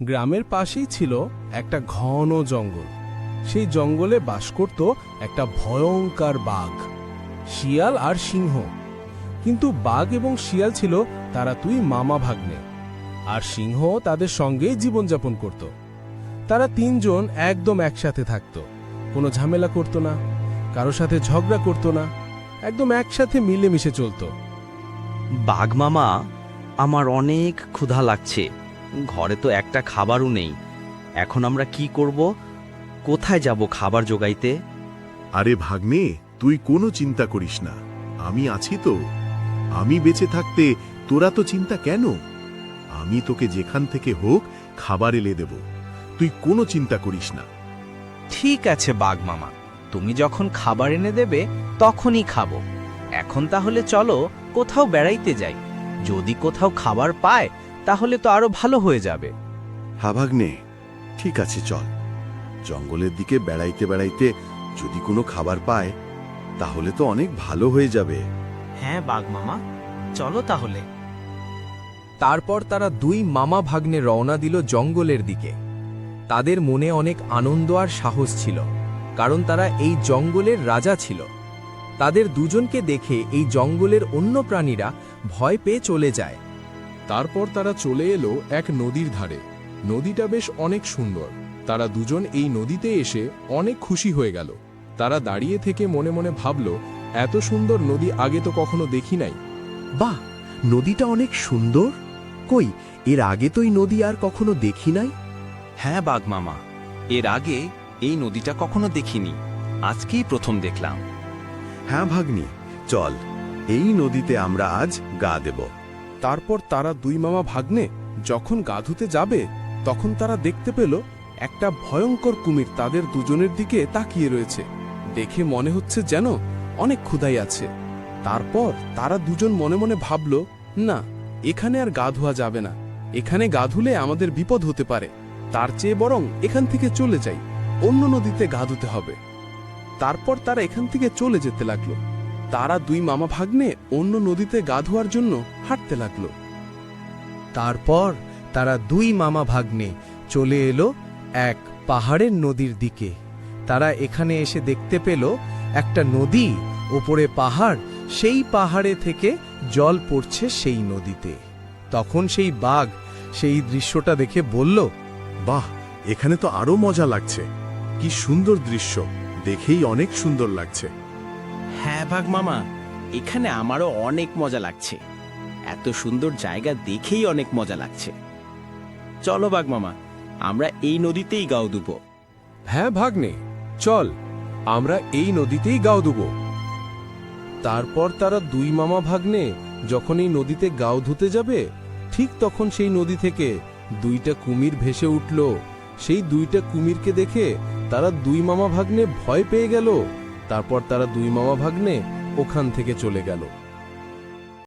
গ্রামের পাশেই ছিল একটা ঘন জঙ্গল। সেই জঙ্গলে বাস করত একটা ভয়ঙ্কর বাঘ, শিয়াল আর সিংহ। কিন্তু বাঘ এবং শিয়াল ছিল তারা তুই মামা ভাগ্নে, আর সিংহ তাদের সঙ্গেই জীবনযাপন করত। তারা তিনজন একদম একসাথে থাকত, কোনো ঝামেলা করত না কারও সাথে ঝগড়া করত না, একদম একসাথে মিলেমিশে চলতো। বাঘ মামা, আমার অনেক ক্ষুধা লাগছে। ঘরে তো একটা খাবারও নেই। এখন আমরা কি করব? কোথায় যাব খাবার জোগাইতে? আরে ভাগ্নে তুই কোনো চিন্তা করিস না। আমি আছি তো। আমি বেঁচে থাকতে তোরা তো চিন্তা কেন? আমি তোকে যেখান থেকে হোক খাবার এলে দেব। তুই কোনো চিন্তা করিস না। ঠিক আছে বাঘ মামা তুমি যখন খাবার এনে দেবে তখনই খাব। এখন তাহলে চলো কোথাও বেড়াইতে যাই। যদি কোথাও খাবার পায় তাহলে তো আরও ভালো হয়ে যাবে। হাভাগ্নে ঠিক আছে চল। জঙ্গলের দিকে বেড়াইতে বেড়াইতে যদি কোনো খাবার পায় তাহলে তো অনেক ভালো হয়ে যাবে। হ্যাঁ বাঘ মামা চলো তাহলে। তারপর তারা দুই মামা ভাগ্নে রওনা দিল জঙ্গলের দিকে। তাদের মনে অনেক আনন্দ আর সাহস ছিল কারণ তারা এই জঙ্গলের রাজা ছিল। তাদের দুজনকে দেখে এই জঙ্গলের অন্য প্রাণীরা ভয় পেয়ে চলে যায়। তারপর তারা চলে এলো এক নদীর ধারে। নদীটা বেশ অনেক সুন্দর। তারা দুজন এই নদীতে এসে অনেক খুশি হয়ে গেল। তারা দাঁড়িয়ে থেকে মনে মনে ভাবল এত সুন্দর নদী আগে তো কখনো দেখি নাই। বাহ! নদীটা অনেক সুন্দর? কই এর আগে তো এই নদী আর কখনো দেখি নাই? হ্যাঁ বাঘ মামা এর আগে এই নদীটা কখনো দেখিনি। আজকেই প্রথম দেখলাম। হ্যাঁ ভাগ্নি চল এই নদীতে আমরা আজ গা দেব। তারপর তারা দুই মামা ভাগ্নে যখন গা ধুতে যাবে, তখন তারা দেখতে পেল একটা ভয়ঙ্কর কুমির তাদের দুজনের দিকে তাকিয়ে রয়েছে। দেখে মনে হচ্ছে যেন অনেক ক্ষুধাই আছে। তারপর তারা দুজন মনে মনে ভাবল, না, এখানে আর গা ধোয়া যাবে না। এখানে গা ধুলে আমাদের বিপদ হতে পারে। তার চেয়ে বরং এখান থেকে চলে যাই। অন্য নদীতে গা ধুতে হবে। তারপর তারা এখান থেকে চলে যেতে লাগল। তারা দুই মামা ভাগ্নে অন্য নদীতে গা ধোয়ার জন্য হাঁটতে লাগল। তারপর তারা দুই মামা ভাগ্নে চলে এলো এক পাহাড়ের নদীর দিকে। তারা এখানে এসে দেখতে পেল একটা নদী, ওপরে পাহাড়, সেই পাহাড়ে থেকে জল পড়ছে সেই নদীতে। তখন সেই বাঘ সেই দৃশ্যটা দেখে বলল, বাহ, এখানে তো আরও মজা লাগছে। কি সুন্দর দৃশ্য, দেখেই অনেক সুন্দর লাগছে। হ্যাঁ বাঘ মামা, এখানে আমারও অনেক মজা লাগছে। এত সুন্দর জায়গা দেখেই অনেক মজা লাগছে। চলো বাঘ মামা, আমরা এই নদীতেই গাও দুবো। হ্যাঁ ভাগ্নে, চল, আমরা এই নদীতেই গাও দেব। তারপর তারা দুই মামা ভাগ্নে যখন এই নদীতে গাও ধুতে যাবে, ঠিক তখন সেই নদী থেকে দুইটা কুমির ভেসে উঠল। সেই দুইটা কুমিরকে দেখে তারা দুই মামা ভাগ্নে ভয় পেয়ে গেল। তারপর তারা দুই মামা ভাগ্নে ওখান থেকে চলে গেল।